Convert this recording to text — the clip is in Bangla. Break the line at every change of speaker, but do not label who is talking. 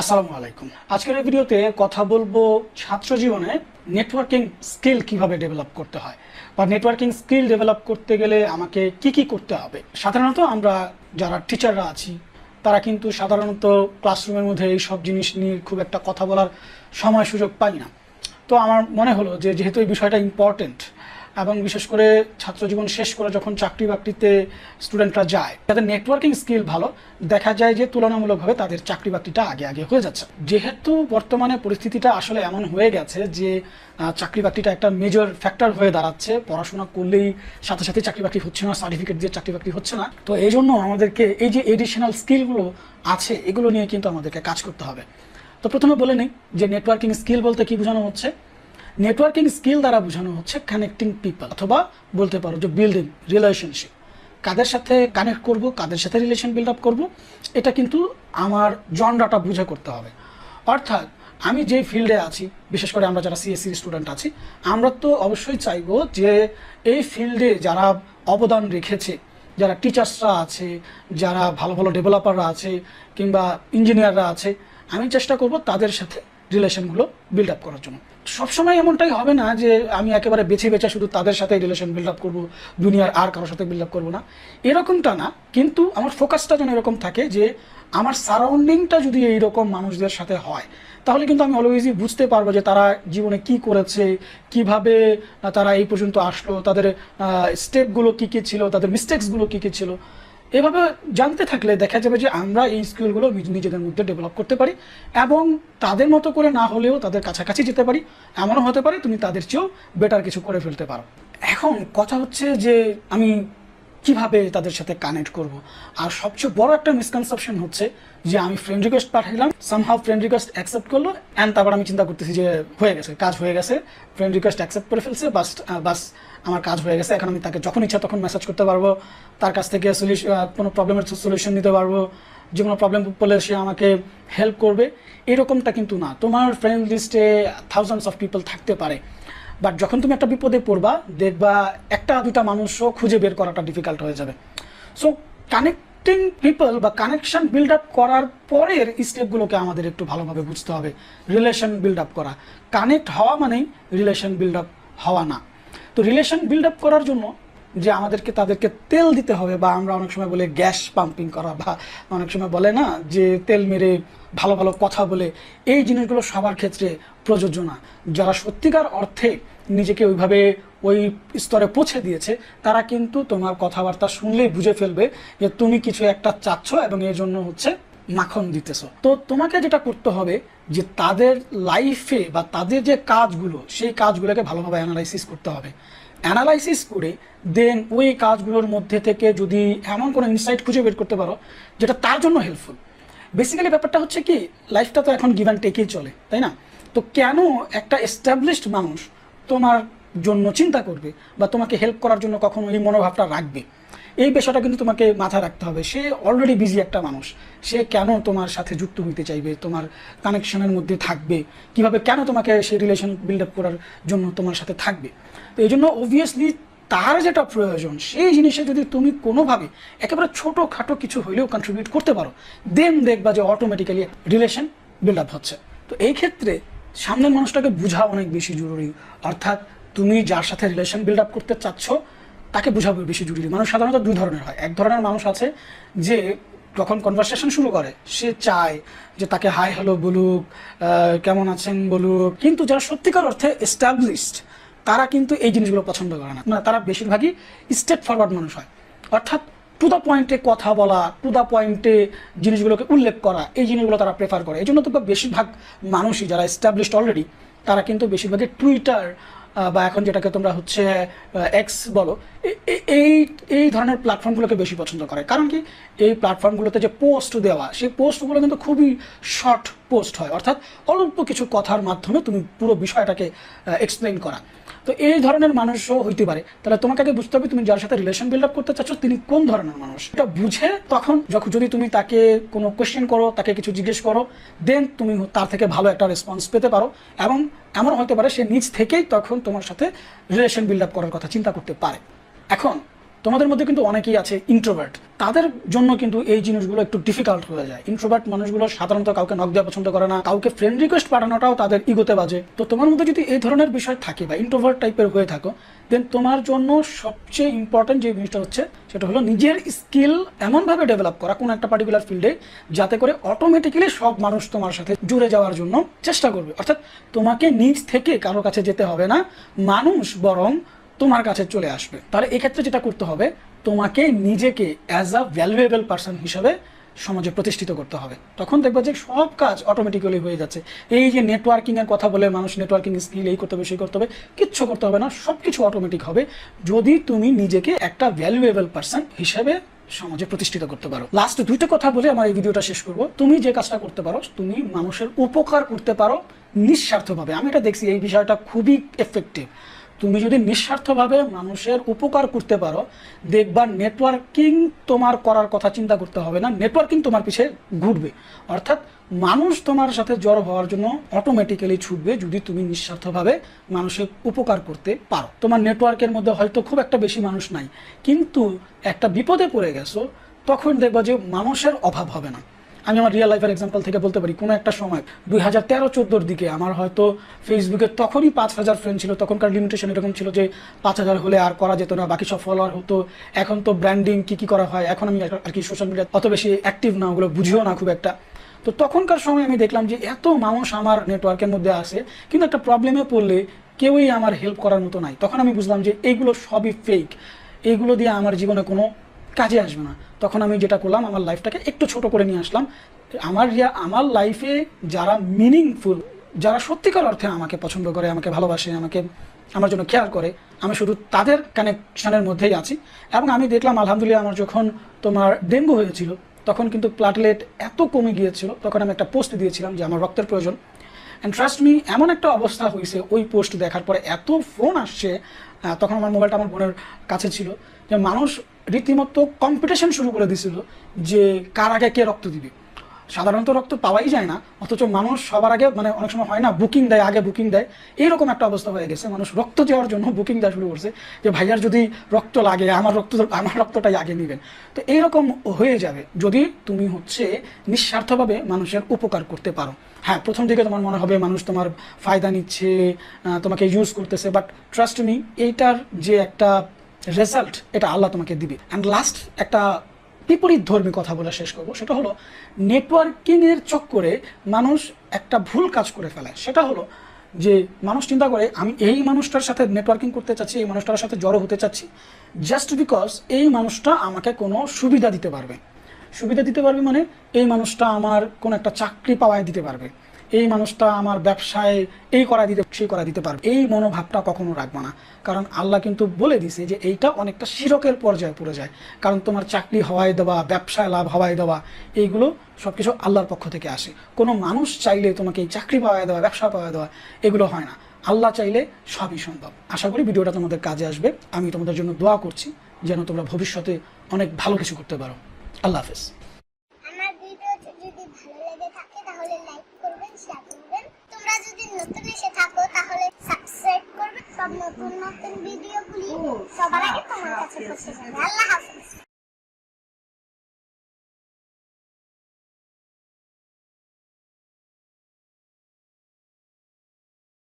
আসসালামু আলাইকুম। আজকের এই ভিডিওতে কথা বলব ছাত্র জীবনে নেটওয়ার্কিং স্কিল কীভাবে ডেভেলপ করতে হয় বা নেটওয়ার্কিং স্কিল ডেভেলপ করতে গেলে আমাকে কি কি করতে হবে। সাধারণত আমরা যারা টিচাররা আছি, তারা কিন্তু সাধারণত ক্লাসরুমের মধ্যে এই সব জিনিস নিয়ে খুব একটা কথা বলার সময় সুযোগ পাই না। তো আমার মনে হলো যে যেহেতু এই বিষয়টা ইম্পর্টেন্ট এবং বিশেষ করে ছাত্র জীবন শেষ করে যখন চাকরি বাকরিতে স্টুডেন্টরা যায়, তাদের নেটওয়ার্কিং স্কিল ভালো। দেখা যায় যে তুলনামূলকভাবে তাদের চাকরি বাকরিটা আগে আগে হয়ে যাচ্ছে। যেহেতু বর্তমানে পরিস্থিতিটা আসলে এমন হয়ে গেছে যে চাকরি বাকরিটা একটা মেজর ফ্যাক্টর হয়ে দাঁড়াচ্ছে। পড়াশোনা করলেই সাথে সাথে চাকরি বাকরি হচ্ছে না সার্টিফিকেট দিয়ে চাকরি বাকরি হচ্ছে না। তো এই জন্য আমাদেরকে এই যে এডিশনাল স্কিলগুলো আছে, এগুলো নিয়ে কিন্তু আমাদেরকে কাজ করতে হবে। তো প্রথমে বলে নিই যে নেটওয়ার্কিং স্কিল বলতে কি বোঝানো হচ্ছে? নেটওয়ার্কিং স্কিল দ্বারা বোঝানো হচ্ছে কানেক্টিং পিপল অথবা বলতে পারো যে বিল্ডিং রিলেশনশিপ কাদের সাথে কানেক্ট করব, কাদের সাথে রিলেশন বিল্ড আপ করব, এটা কিন্তু আমার জনরাটা বুঝে করতে হবে। অর্থাৎ আমি যে ফিল্ডে আছি, বিশেষ করে আমরা যারা সিএসসি স্টুডেন্ট আছি, আমরা তো অবশ্যই চাইব যে এই ফিল্ডে যারা অবদান রেখেছে, যারা টিচার্সরা আছে, যারা ভালো ভালো ডেভেলপাররা আছে, কিংবা ইঞ্জিনিয়াররা আছে, আমি চেষ্টা করব তাদের সাথে রিলেশনগুলো বিল্ড আপ করার জন্য। সবসময় এমনটাই হবে না যে আমি একেবারে বেছে বেছে শুধু তাদের সাথে রিলেশন বিল্ড আপ করব, দুনিয়ার আর কারোর সাথে বিল্ড আপ করব না। এরকমটা না, কিন্তু আমার ফোকাসটা যেন এরকম থাকে যে আমার সারাউন্ডিংটা যদি এইরকম মানুষদের সাথে হয়, তাহলে কিন্তু আমি অলওয়েজই বুঝতে পারব যে তারা জীবনে কি করেছে, কীভাবে তারা এই পর্যন্ত আসলো, তাদের স্টেপগুলো কী কী ছিল, তাদের মিস্টেক্সগুলো কি কি ছিল। এভাবে জানতে থাকলে দেখা যাবে যে আমরা এই স্কিলগুলো নিজ- নিজেদের মধ্যে ডেভেলপ করতে পারি এবং তাদের মতো করে না হলেও তাদের কাছাকাছি যেতে পারি। এমনও হতে পারে, তুমি তাদের চেয়েও বেটার কিছু করে ফেলতে পারো। এখন কথা হচ্ছে যে আমি কীভাবে তাদের সাথে কানেক্ট করব? আর সবচেয়ে বড় একটা মিসকনসেপশন হচ্ছে যে আমি ফ্রেন্ড রিকোয়েস্ট পাঠাইলাম সামহাও ফ্রেন্ড রিকোয়েস্ট অ্যাকসেপ্ট করল অ্যান্ড তারপর আমি চিন্তা করতেছি যে হয়ে গেছে, কাজ হয়ে গেছে। ফ্রেন্ড রিকোয়েস্ট অ্যাকসেপ্ট করে ফেলছে বাস বাস আমার কাজ হয়ে গেছে, এখন আমি তাকে যখন ইচ্ছা তখন মেসেজ করতে পারব। তার কাছ থেকে সলিউশন কোনো প্রবলেমের সলিউশন নিতে পারব। যে কোনো প্রবলেম পড়লে সে আমাকে হেল্প করবে। এরকমটা কিন্তু না। তোমার ফ্রেন্ড লিস্টে থাউজেন্ডস অফ পিপল থাকতে পারে। বাট যখন তুমি একটা বিপদে পড়বা, দেখবা একটা দুটা মানুষও খুঁজে বের করাটা ডিফিকাল্ট হয়ে যাবে। সো কানেক্টিং পিপল বা কানেকশন বিল্ড আপ করার পরের স্টেপগুলোকে আমাদের একটু ভালোভাবে বুঝতে হবে। রিলেশন বিল্ড আপ করা। কানেক্ট হওয়া মানেই রিলেশন বিল্ড আপ হওয়া না। তো রিলেশন বিল্ড আপ করার জন্য যে আমাদেরকে তাদেরকে তেল দিতে হবে বা আমরা অনেক সময় বলে গ্যাস পাম্পিং করা বা অনেক সময় বলে না যে তেল মেরে ভালো ভালো কথা বলে, এই জিনিসগুলো সবার ক্ষেত্রে প্রযোজ্য না। যারা সত্যিকার অর্থে নিজেকে ওইভাবে ওই স্তরে পৌঁছে দিয়েছে, তারা কিন্তু তোমার কথাবার্তা শুনলেই বুঝে ফেলবে যে তুমি কিছু একটা চাচ্ছ এবং এর জন্য হচ্ছে মাখন দিতেছো। তো তোমাকে যেটা করতে হবে যে তাদের লাইফে বা তাদের যে কাজগুলো, সেই কাজগুলোকে ভালোভাবে অ্যানালাইসিস করতে হবে। অ্যানালাইসিস করে দেন ওই কাজগুলোর মধ্যে থেকে যদি এমন কোনো ইনসাইট খুঁজে বের করতে পারো, যেটা তার জন্য হেল্পফুল বেসিক্যালি ব্যাপারটা হচ্ছে কি লাইফটা তো এখন গিভ অ্যান্ড টেকেই চলে, তাই না? তো কেন একটা এস্টাবলিশড মানুষ তোমার জন্য চিন্তা করবে বা তোমাকে হেল্প করার জন্য কখনো এই মনোভাবটা রাখবে? এই পেশাটা কিন্তু তোমাকে মাথায় রাখতে হবে। সে অলরেডি বিজি একটা মানুষ। সে কেন তোমার সাথে যুক্ত হইতে চাইবে? তোমার কানেকশনের মধ্যে থাকবে? কীভাবে কেন তোমাকে সে রিলেশন বিল্ড আপ করার জন্য তোমার সাথে থাকবে? তো এই জন্য অবভিয়াসলি তার যেটা প্রয়োজন, সেই জিনিসে যদি তুমি কোনোভাবে একেবারে ছোটোখাটো কিছু হইলেও কন্ট্রিবিউট করতে পারো দেন দেখবা যে অটোমেটিক্যালি রিলেশন বিল্ড আপ হচ্ছে। তো এই ক্ষেত্রে সামনের মানুষটাকে বোঝা অনেক বেশি জরুরি। অর্থাৎ তুমি যার সাথে রিলেশন বিল্ড আপ করতে চাচ্ছ তাকে বোঝাবে বেশি জরুরি। মানুষ সাধারণত দুই ধরনের হয়। এক ধরনের মানুষ আছে যে যখন কনভারসেশন শুরু করে, সে চায় যে তাকে হাই হ্যালো বলুক কেমন আছেন বলুক। কিন্তু যারা সত্যিকার অর্থে এস্টাবলিশড তারা কিন্তু এই জিনিসগুলো পছন্দ করে না। না, তারা বেশিরভাগই স্টেট ফরওয়ার্ড মানুষ হয়। অর্থাৎ টু দ্য পয়েন্টে কথা বলা টু দ্য পয়েন্টে জিনিসগুলোকে উল্লেখ করা, এই জিনিসগুলো তারা প্রেফার করে। এই জন্য তো বেশিরভাগ মানুষই যারা এস্টাবলিশড অলরেডি তারা কিন্তু বেশিরভাগই টুইটার বা এখন যেটাকে তোমরা হচ্ছে এক্স বলো এই এই ধরনের প্ল্যাটফর্মগুলোকে বেশি পছন্দ করে। কারণ কি, এই প্ল্যাটফর্মগুলোতে যে পোস্ট দেওয়া, সেই পোস্টগুলো কিন্তু খুবই শর্ট পোস্ট হয়। অর্থাৎ অল্প কিছু কথার মাধ্যমে তুমি পুরো বিষয়টাকে এক্সপ্লেন করা। তো এই ধরনের মানুষও হইতে পারে। তাহলে তোমাকে আগে বুঝতে হবে তুমি যার সাথে রিলেশন বিল্ড আপ করতে চাচ্ছ, তিনি কোন ধরনের মানুষ? এটা বুঝে তখন যখন যদি তুমি তাকে কোনো কোয়েশ্চেন করো, তাকে কিছু জিজ্ঞেস করো দেন তুমি তার থেকে ভালো একটা রেসপন্স পেতে পারো। এবং এমন হতে পারে সে নিজ থেকেই তখন তোমার সাথে রিলেশন বিল্ড আপ করার কথা চিন্তা করতে পারে। এখন তোমাদের মধ্যে কিন্তু অনেকেই আছে ইন্ট্রোভার্ট তাদের জন্য কিন্তু এই জিনিসগুলো একটু ডিফিকাল্ট হয়ে যায়। ইন্ট্রোভার্ট মানুষগুলো সাধারণত কাউকে নক দেওয়া পছন্দ করে না, কাউকে ফ্রেন্ড রিকোয়েস্ট পাঠানোটাও তাদের ইগোতে বাজে। তো তোমার মধ্যে যদি এই ধরনের বিষয় থাকে বা ইন্ট্রোভার্ট টাইপের হয়ে থাকো দেন তোমার জন্য সবচেয়ে ইম্পর্টেন্ট যে জিনিসটা হচ্ছে, সেটা হলো নিজের স্কিল এমনভাবে ডেভেলপ করা কোনো একটা পার্টিকুলার ফিল্ডে যাতে করে অটোমেটিক্যালি সব মানুষ তোমার সাথে জুড়ে যাওয়ার জন্য চেষ্টা করবে। অর্থাৎ তোমাকে নিজ থেকে কারও কাছে যেতে হবে না। মানুষ বরং তোমার কাছে চলে আসবে। তাহলে এক্ষেত্রে যেটা করতে হবে, তোমাকে নিজেকে অ্যাজ আ ভ্যালুয়েবল পার্সন হিসেবে সমাজে প্রতিষ্ঠিত করতে হবে। তখন দেখবে যে সব কাজ অটোমেটিক্যালি হয়ে যাচ্ছে। এই যে নেটওয়ার্কিং এর কথা বলে মানুষ নেটওয়ার্কিং স্কিল এই করতে হবে, সেই করতে হবে, কিচ্ছু করতে হবে না সব কিছু অটোমেটিক হবে। যদি তুমি নিজেকে একটা ভ্যালুয়েবল পার্সন হিসেবে সমাজে প্রতিষ্ঠিত করতে পারো। লাস্ট দুইটা কথা বলে আমার এই ভিডিওটা শেষ করব। তুমি যে কাজটা করতে পারো, তুমি মানুষের উপকার করতে পারো নিঃস্বার্থভাবে। আমি এটা দেখছি, এই বিষয়টা খুবই এফেক্টিভ তুমি যদি নিঃস্বার্থভাবে মানুষের উপকার করতে পারো, দেখবা নেটওয়ার্কিং তোমার করার কথা চিন্তা করতে হবে না নেটওয়ার্কিং তোমার পিছে ঘুরবে। অর্থাৎ মানুষ তোমার সাথে জড়ো হওয়ার জন্য অটোমেটিক্যালি ছুটবে যদি তুমি নিঃস্বার্থভাবে মানুষের উপকার করতে পারো। তোমার নেটওয়ার্কের মধ্যে হয়তো খুব একটা বেশি মানুষ নাই, কিন্তু একটা বিপদে পড়ে গেছো, তখন দেখবা যে মানুষের অভাব হবে না। আমি আমার রিয়েল লাইফের এক্সাম্পল থেকে বলতে পারি, কোনো একটা সময় দুই হাজার তেরো চোদ্দোর দিকে আমার হয়তো ফেসবুকে তখনই পাঁচ হাজার ফ্রেন্ড ছিল, তখনকার লিমিটেশন এরকম ছিল যে পাঁচ হাজার হলে আর করা যেত না, বাকি সব ফলোয়ার হতো। এখন তো ব্র্যান্ডিং কী কী করা হয়? এখন আমি আর কি সোশ্যাল মিডিয়া অত বেশি অ্যাক্টিভ না, ওগুলো বুঝিও না খুব একটা। তো তখনকার সময় আমি দেখলাম যে এত মানুষ আমার নেটওয়ার্কের মধ্যে আসে কিন্তু একটা প্রবলেমে পড়লে কেউই আমার হেল্প করার মতো নাই। তখন আমি বুঝলাম যে এইগুলো সবই ফেক এইগুলো দিয়ে আমার জীবনে কোনো কাজে আসবে না। তখন আমি যেটা করলাম, আমার লাইফটাকে একটু ছোট করে নিয়ে আসলাম। আমার রিয়া আমার লাইফে যারা মিনিংফুল যারা সত্যিকার অর্থে আমাকে পছন্দ করে, আমাকে ভালোবাসে, আমাকে, আমার জন্য খেয়াল করে, আমি শুধু তাদের কানেকশানের মধ্যেই আছি। এবং আমি দেখলাম, আলহামদুলিল্লাহ, আমার যখন তোমার ডেঙ্গু হয়েছিল, তখন কিন্তু প্লাটলেট এত কমে গিয়েছিল, তখন আমি একটা পোস্ট দিয়েছিলাম যে আমার রক্তের প্রয়োজন। অ্যান্ড ট্রাস্ট মি এমন একটা অবস্থা হয়েছে, ওই পোস্ট দেখার পরে এত ফোন আসছে তখন আমার মোবাইলটা আমার বোনের কাছে ছিল, যে মানুষ রীতিমতো কম্পিটিশন শুরু করে দিছিল যে কার আগে কে রক্ত দিবে। সাধারণত রক্ত পাওয়াই যায় না, অথচ মানুষ সবার আগে মানে অনেক সময় হয় না বুকিং দেয়, আগে বুকিং দেয়। এইরকম একটা অবস্থা হয়ে গেছে। মানুষ রক্ত দেওয়ার জন্য বুকিং দেওয়া শুরু করছে যে, ভাইয়ার যদি রক্ত লাগে, আমার রক্ত, আমার রক্তটাই আগে নেবেন। তো এইরকম হয়ে যাবে যদি তুমি হচ্ছে নিঃস্বার্থভাবে মানুষের উপকার করতে পারো। হ্যাঁ প্রথম দিকে তোমার মনে হবে মানুষ তোমার ফায়দা নিচ্ছে তোমাকে ইউজ করতেছে বাট ট্রাস্ট মি এইটার যে একটা রেজাল্ট এটা আল্লাহ তোমাকে দিবে। অ্যান্ড লাস্ট একটা বিপরীত ধর্মী কথা বলে শেষ করব, সেটা হলো নেটওয়ার্কিংয়ের চক্করে মানুষ একটা ভুল কাজ করে ফেলে। সেটা হলো যে মানুষ চিন্তা করে, আমি এই মানুষটার সাথে নেটওয়ার্কিং করতে চাচ্ছি, এই মানুষটার সাথে জড়ো হতে চাচ্ছি জাস্ট বিকজ এই মানুষটা আমাকে কোনো সুবিধা দিতে পারবে। সুবিধা দিতে পারবে মানে এই মানুষটা আমার কোনো একটা চাকরি পাওয়ায় দিতে পারবে। এই মানুষটা আমার ব্যবসায় এই করা দিতে, সেই করা দিতে পারবে। এই মনোভাবটা কখনো রাখব না। কারণ আল্লাহ কিন্তু বলে দিছে যে এইটা অনেকটা শিরকের পর্যায়ে পড়ে যায়। কারণ তোমার চাকরি হওয়ায় দেওয়া, ব্যবসায় লাভ হওয়ায় দেওয়া, এইগুলো সব কিছু আল্লাহর পক্ষ থেকে আসে। কোনো মানুষ চাইলে তোমাকে এই চাকরি পাওয়ায় দেওয়া, ব্যবসা পাওয়ায় দেওয়া, এগুলো হয় না। আল্লাহ চাইলে সবই সম্ভব। আশা করি ভিডিওটা তোমাদের কাজে আসবে। আমি তোমাদের জন্য দোয়া করছি যেন তোমরা ভবিষ্যতে অনেক ভালো কিছু করতে পারো। আল্লাহ হাফেজ।
করবে সব নতুন নতুন